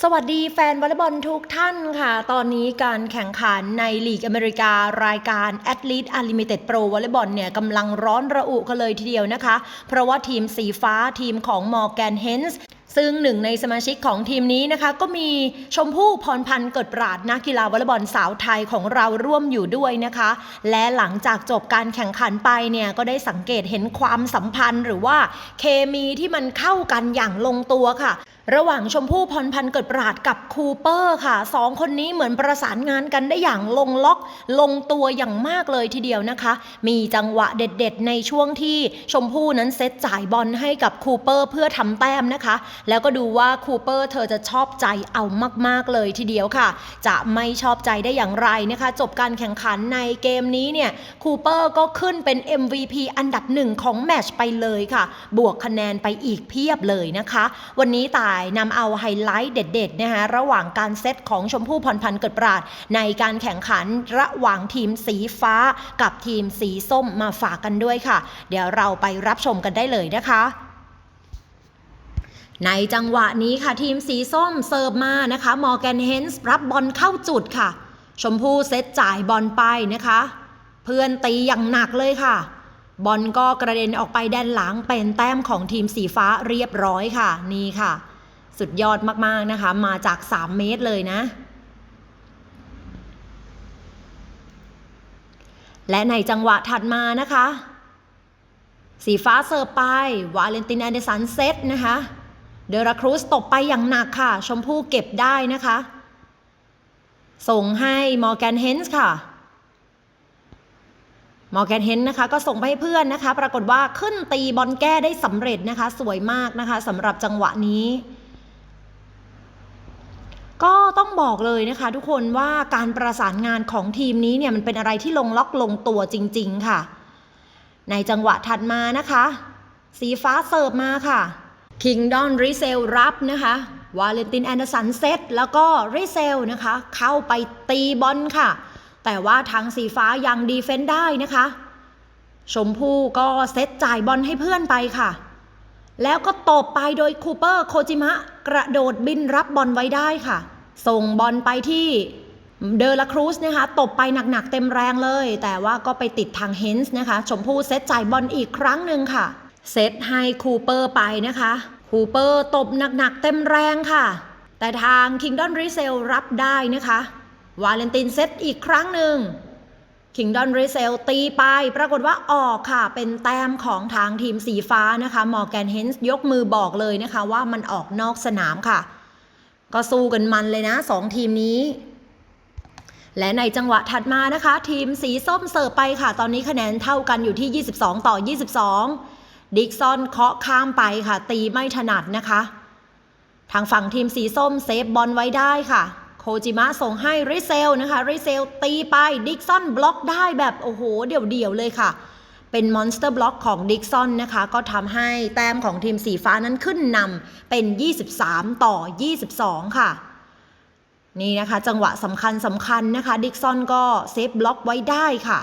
สวัสดีแฟนวอลเลย์บอลทุกท่านค่ะ ตอนนี้การแข่งขันในลีกอเมริการายการ a t l e t e Unlimited Pro วอลเลย์บอลเนี่ยกำลังร้อนระอุกันเลยทีเดียวนะคะ เพราะว่าทีมสีฟ้าทีมของ Morgan Hens ซึ่งหนึ่งในสมาชิกของทีมนี้นะคะ ก็มีชมพู่พรพันธ์เกิดปราดนักกีฬาวอลเลย์บอลสาวไทยของเราร่วมอยู่ด้วยนะคะ และหลังจากจบการแข่งขันไปเนี่ยก็ได้สังเกตเห็นความสัมพันธ์ หรือว่าเคมีที่มันเข้ากันอย่างลงตัวค่ะระหว่างชมพู่พรพันธ์เกิดปราดกับคูเปอร์ค่ะสองคนนี้เหมือนประสานงานกันได้อย่างลงล็อก ลงตัวอย่างมากเลยทีเดียวนะคะ มีจังหวะเด็ดๆ ในช่วงที่ชมพู่นั้นเซตจ่ายบอลให้กับคูเปอร์เพื่อทำแต้มนะคะแล้วก็ดูว่าคูเปอร์เธอจะชอบใจเอามาก ๆ เลยทีเดียวค่ะ จะไม่ชอบใจได้อย่างไรนะคะ จบการแข่งขันในเกมนี้เนี่ยคูเปอร์ก็ขึ้นเป็น MVP อันดับหนึ่งของแมชไปเลยค่ะ บวกคะแนนไปอีกเพียบเลยนะคะ วันนี้ตายนำเอาไฮไลท์เด็ดๆนะคะระหว่างการเซตของชมพู่พรพันธ์เกิดปราด ในการแข่งขันระหว่างทีมสีฟ้ากับทีมสีส้มมาฝากกันด้วยค่ะ เดี๋ยวเราไปรับชมกันได้เลยนะคะ ในจังหวะนี้ค่ะทีมสีส้มเสิร์ฟมานะคะมอร์แกนเฮนส์รับบอลเข้าจุดค่ะ ชมพู่เซตจ่ายบอลไปนะคะ เพื่อนตีอย่างหนักเลยค่ะ บอลก็กระเด็นออกไปด้านหลังเป็นแต้มของทีมสีฟ้าเรียบร้อยค่ะ นี่ค่ะ สุดยอดมากๆนะคะ มาจาก 3 เมตรเลยนะ และในจังหวะถัดมานะคะ สีฟ้าเสิร์ฟไปวาเลนตินแอนเดสันเซตนะคะ เดราครูสตบไปอย่างหนักค่ะ ชมพู่เก็บได้นะคะ ส่งให้มอร์แกนเฮนส์ค่ะมอร์แกนเฮนส์นะคะก็ส่งไปให้เพื่อนนะคะ ปรากฏว่าขึ้นตีบอลแก้ได้สำเร็จนะคะ สวยมากนะคะสำหรับจังหวะนี้ ก็ต้องบอกเลยนะคะ ทุกคนว่าการประสานงานของทีมนี้เนี่ยมันเป็นอะไรที่ลงล็อกลงตัวจริง ๆ ค่ะ ในจังหวะถัดมานะคะ สีฟ้าเสิร์ฟมาค่ะ คิงดอนริเซลรับนะคะวาเลนตินแอนเดอร์สันเซตแล้วก็ริเซลนะคะ เข้าไปตีบอลค่ะ แต่ว่าทางสีฟ้ายังดีเฟนต์ได้นะคะ ชมพู่ก็เซตจ่ายบอลให้เพื่อนไปค่ะ แล้วก็ตบไปโดยคูเปอร์โคจิมะ กระโดดบินรับบอลไว้ได้ค่ะ ส่งบอลไปที่เดลาครูสนะคะตบไปหนักๆเต็มแรงเลย แต่ว่าก็ไปติดทางเฮนส์นะคะ ชมพู่เซตจ่ายบอลอีกครั้งหนึ่งค่ะ เซตให้คูเปอร์ไปนะคะ คูเปอร์ตบหนักๆเต็มแรงค่ะ แต่ทางคิงดอนริเซลรับได้นะคะ วาเลนตินเซตอีกครั้งหนึ่งคิงดอนเรเซลตีไป ปรากฏว่าออกค่ะ เป็นแต้มของทางทีมสีฟ้านะคะมอร์แกนเฮนส์ยกมือบอกเลยนะคะ ว่ามันออกนอกสนามค่ะ ก็สู้กันมันเลยนะสองทีมนี้และในจังหวะถัดมานะคะ ทีมสีส้มเสิร์ฟไปค่ะ ตอนนี้คะแนนเท่ากันอยู่ที่ 22 ต่อ 22 ดิกซอนเคาะข้ามไปค่ะ ตีไม่ถนัดนะคะ ทางฝั่งทีมสีส้มเซฟบอลไว้ได้ค่ะโคจิมะส่งให้ริเซลนะคะริเซลตีไปดิกซอนบล็อกได้แบบโอ้โห เดี่ยวๆเลยค่ะ เป็นมอนสเตอร์บล็อกของดิกซอนนะคะ ก็ทำให้แต้มของทีมสีฟ้านั้นขึ้นนำเป็น 23 ต่อ 22 ค่ะ นี่นะคะ จังหวะสำคัญสำคัญนะคะ ดิกซอนก็เซฟบล็อกไว้ได้ค่ะ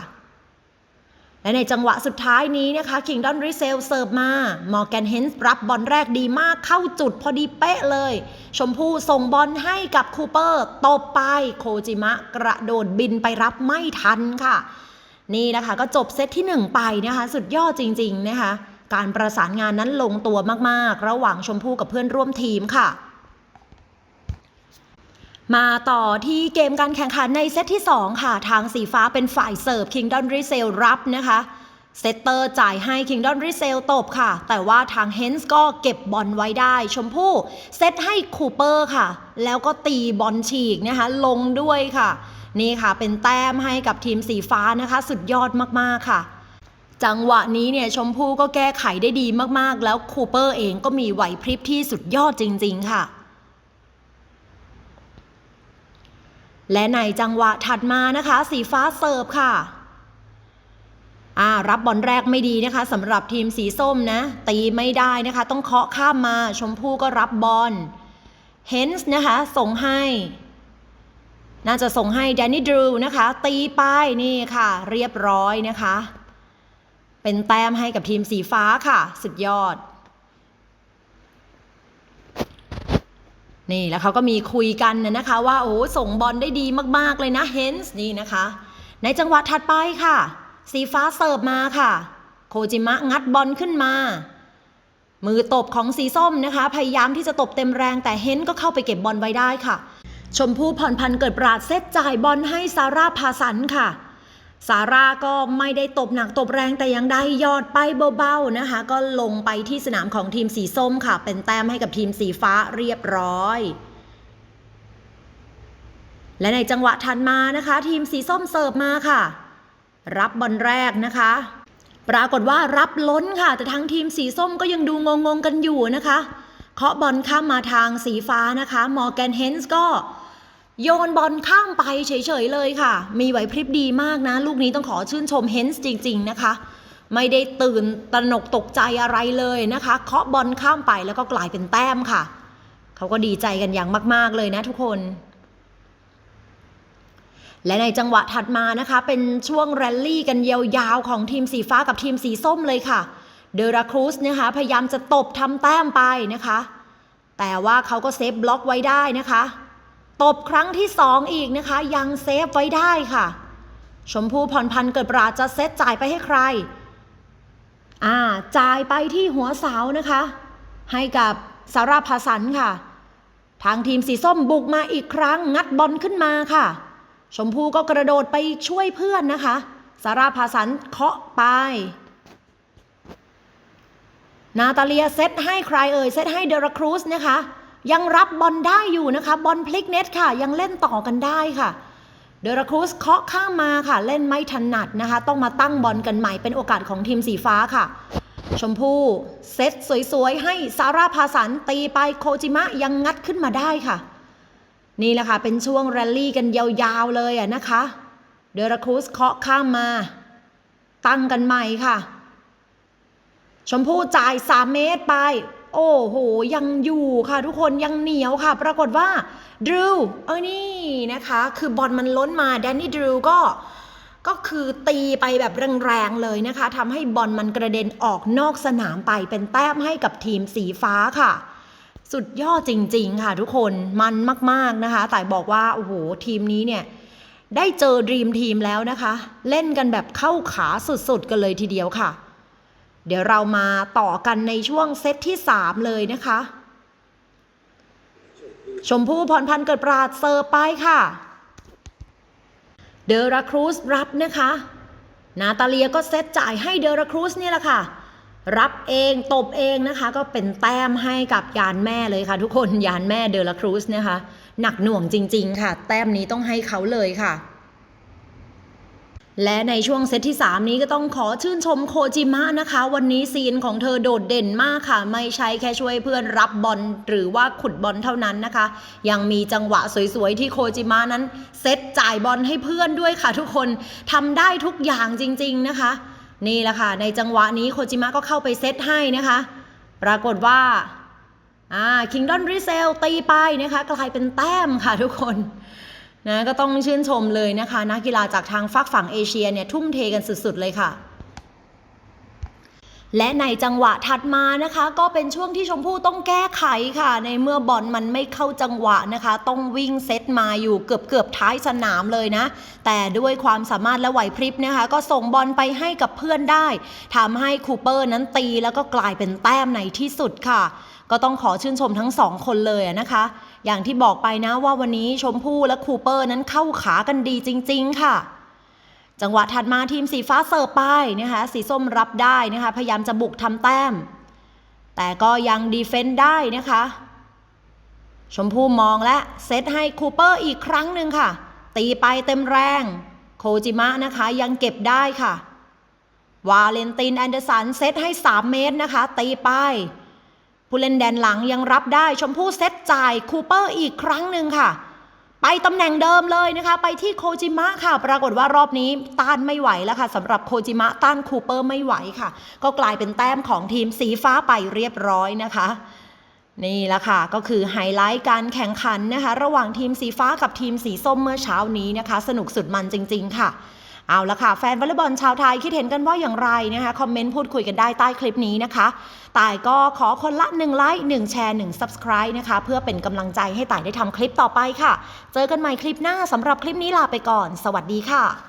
และในจังหวะสุดท้ายนี้นะคะคิงดอนริเซลเสิร์ฟมามอร์แกนเฮนส์รับบอลแรกดีมากเข้าจุดพอดีเป๊ะเลย ชมพู่ส่งบอลให้กับคูเปอร์ตบไปโคจิมะกระโดดบินไปรับไม่ทันค่ะ นี่นะคะก็จบเซตที่ 1 ไปนะคะ สุดยอดจริง ๆ นะคะ การประสานงานนั้นลงตัวมากๆ ระหว่างชมพู่กับเพื่อนร่วมทีมค่ะ มาต่อที่เกมการแข่งขันในเซตที่ 2 ค่ะ ทางสีฟ้าเป็นฝ่ายเสิร์ฟคิงดอนริเซลรับนะคะเซตเตอร์จ่ายให้คิงดอนริเซลตบค่ะ แต่ว่าทางเฮนส์ก็เก็บบอลไว้ได้ ชมพู่เซตให้คูเปอร์ค่ะ แล้วก็ตีบอลฉีกนะคะ ลงด้วยค่ะ นี่ค่ะเป็นแต้มให้กับทีมสีฟ้านะคะ สุดยอดมากๆค่ะ จังหวะนี้เนี่ยชมพู่ก็แก้ไขได้ดีมากๆ แล้วคูเปอร์เองก็มีไหวพริบที่สุดยอดจริง ๆ ค่ะ และในจังหวะถัดมานะคะ สีฟ้าเสิร์ฟค่ะอ่ารับบอลแรกไม่ดีนะคะสำหรับทีมสีส้มนะ ตีไม่ได้นะคะ ต้องเคาะข้ามมาชมพู่ก็รับบอลเฮนส์นะคะ ส่งให้ น่าจะส่งให้แดนนี่ดรูนะคะ ตีไปนี่ค่ะ เรียบร้อยนะคะ เป็นแต้มให้กับทีมสีฟ้าค่ะ สุดยอด นี่แล้วเขาก็มีคุยกันนะนะคะว่าโอ้ส่งบอลได้ดีมากๆเลยนะเฮนส์นี่นะคะ ในจังหวะถัดไปค่ะ สีฟ้าเสิร์ฟมาค่ะ โคจิมะงัดบอลขึ้นมา มือตบของสีส้มนะคะ พยายามที่จะตบเต็มแรงแต่เฮนก็เข้าไปเก็บบอลไว้ได้ค่ะ ชมพู่พรพันธ์เกิดปราดเซตจ่ายบอลให้ซาร่าพาสันค่ะ ซาร่าก็ไม่ได้ตบหนักตบแรงแต่ยังได้ยอดไปเบาๆนะคะ ก็ลงไปที่สนามของทีมสีส้มค่ะ เป็นแต้มให้กับทีมสีฟ้าเรียบร้อย และในจังหวะถัดมานะคะ ทีมสีส้มเสิร์ฟมาค่ะ รับบอลแรกนะคะ ปรากฏว่ารับล้นค่ะ แต่ทางทีมสีส้มก็ยังดูงงๆกันอยู่นะคะเคาะบอลข้ามมาทางสีฟ้านะคะมอร์แกนเฮนส์ก็ โยนบอลข้ามไปเฉยๆเลยค่ะ มีไหวพริบดีมากนะ ลูกนี้ต้องขอชื่นชมเฮนส์จริง ๆ นะคะ ไม่ได้ตื่นตระหนกตกใจอะไรเลยนะคะเคาะบอลข้ามไปแล้วก็กลายเป็นแต้มค่ะ เขาก็ดีใจกันอย่างมาก ๆเลยนะทุกคนและในจังหวะถัดมานะคะ เป็นช่วงแรลลี่กันยาวๆ ของทีมสีฟ้ากับทีมสีส้มเลยค่ะ เดราครูสนะคะพยายามจะตบทำแต้มไปนะคะ แต่ว่าเขาก็เซฟบล็อกไว้ได้นะคะ ตบครั้งที่สองอีกนะคะ ยังเซฟไว้ได้ค่ะ ชมพู่พรพันเกิดปราจะเซตจ่ายไปให้ใคร อ่า จ่ายไปที่หัวเสานะคะ ให้กับสาราพาสันค่ะ ทางทีมสีส้มบุกมาอีกครั้งงัดบอลขึ้นมาค่ะ ชมพู่ก็กระโดดไปช่วยเพื่อนนะคะ สาราพาสันเคาะไป นาตาเลียเซตให้ใครเอ่ยเซตให้เดราครูสนะคะ ยังรับบอลได้อยู่นะคะบอลพลิกเน็ตค่ะ ยังเล่นต่อกันได้ค่ะเดราครูสเคาะข้ามมาค่ะ เล่นไม่ถนัดนะคะ ต้องมาตั้งบอลกันใหม่เป็นโอกาสของทีมสีฟ้าค่ะ ชมพู่เซตสวยๆ ให้ซาร่าพาสันตีไปโคจิมะยังงัดขึ้นมาได้ค่ะ นี่แหละค่ะ เป็นช่วงแรลลี่กันยาวๆเลยอะนะคะ เดราครูสเคาะข้ามมา ตั้งกันใหม่ค่ะ ชมพู่จ่าย 3 เมตรไป โอ้โห ยังอยู่ค่ะทุกคนยังเหนียวค่ะ ปรากฏว่าดรูเออนี่นะคะ คือบอลมันล้นมาแดนนี่ดรูก็ก็คือตีไปแบบแรงๆเลยนะคะทำให้บอลมันกระเด็นออกนอกสนามไปเป็นแต้มให้กับทีมสีฟ้าค่ะ สุดยอดจริงๆค่ะทุกคนมันมากๆนะคะ แต่บอกว่า โอ้โห ทีมนี้เนี่ย ได้เจอดรีมทีมแล้วนะคะ เล่นกันแบบเข้าขาสุดๆกันเลยทีเดียวค่ะ เดี๋ยวเรามาต่อกันในช่วงเซตที่ 3 เลยนะคะ ชมพู่พรพันธ์เกิดปราดเซอร์ไปค่ะ เดราครูสรับนะคะ นาตาเลียก็เซตจ่ายให้เดราครูสเนี่ยแหละค่ะ รับเองตบเองนะคะ ก็เป็นแต้มให้กับยานแม่เลยค่ะ ทุกคนยานแม่เดราครูสนะคะ หนักหน่วงจริง ๆ ค่ะ แต้มนี้ต้องให้เขาเลยค่ะ และในช่วงเซตที่ 3 นี้ก็ต้องขอชื่นชมโคจิมะนะคะ วันนี้ซีนของเธอโดดเด่นมากค่ะ ไม่ใช่แค่ช่วยเพื่อนรับบอลหรือว่าขุดบอลเท่านั้นนะคะ ยังมีจังหวะสวยๆที่โคจิมะนั้น เซตจ่ายบอลให้เพื่อนด้วยค่ะทุกคนทำได้ทุกอย่างจริง ๆนะคะ นี่แหละค่ะ ในจังหวะนี้โคจิมะก็เข้าไปเซตให้นะคะ ปรากฏว่าอ่าคิงดอนริเซลตีไปนะคะ กลายเป็นแต้มค่ะทุกคน นะก็ต้องชื่นชมเลยนะคะ นักกีฬาจากทางฝักฝั่งเอเชียเนี่ยทุ่มเทกันสุดๆเลยค่ะและในจังหวะถัดมานะคะ ก็เป็นช่วงที่ชมพู่ต้องแก้ไขค่ะ ในเมื่อบอลมันไม่เข้าจังหวะนะคะ ต้องวิ่งเซตมาอยู่เกือบเกือบท้ายสนามเลยนะ แต่ด้วยความสามารถและไหวพริบนะคะ ก็ส่งบอลไปให้กับเพื่อนได้ทำให้คูเปอร์นั้นตีแล้วก็กลายเป็นแต้มในที่สุดค่ะ ก็ต้องขอชื่นชมทั้งสองคนเลยนะคะ อย่างที่บอกไปนะว่าวันนี้ชมพู่และคูเปอร์นั้นเข้าขากันดีจริง ๆ ค่ะ จังหวะถัดมาทีมสีฟ้าเสิร์ฟไปนะคะสีส้มรับได้นะคะพยายามจะบุกทำแต้ม แต่ก็ยังดีเฟนต์ได้นะคะ ชมพู่มองและเซตให้คูเปอร์อีกครั้งหนึ่งค่ะ ตีไปเต็มแรง โคจิมะนะคะยังเก็บได้ค่ะ วาเลนตินแอนเดอร์สันเซตให้ 3 เมตรนะคะ ตีไป ผู้เล่นแดนหลังยังรับได้ชมพู่เซตจ่ายคูเปอร์อีกครั้งหนึ่งค่ะ ไปตำแหน่งเดิมเลยนะคะ ไปที่โคจิมะค่ะ ปรากฏว่ารอบนี้ต้านไม่ไหวแล้วค่ะสำหรับโคจิมะต้านคูเปอร์ไม่ไหวค่ะ ก็กลายเป็นแต้มของทีมสีฟ้าไปเรียบร้อยนะคะนี่แหละค่ะ ก็คือไฮไลท์การแข่งขันนะคะ ระหว่างทีมสีฟ้ากับทีมสีส้มเมื่อเช้านี้นะคะ สนุกสุดมันจริง ๆ ค่ะ เอาละค่ะ แฟนวอลเลย์บอลชาวไทยคิดเห็นกันว่าอย่างไรนะคะคอมเมนต์พูดคุยกันได้ใต้คลิปนี้นะคะต่ายก็ขอคนละ1ไลค์1แชร์1 Subscribe นะคะ เพื่อเป็นกำลังใจให้ต่ายได้ทำคลิปต่อไปค่ะ เจอกันใหม่คลิปหน้าสำหรับคลิปนี้ลาไปก่อน สวัสดีค่ะ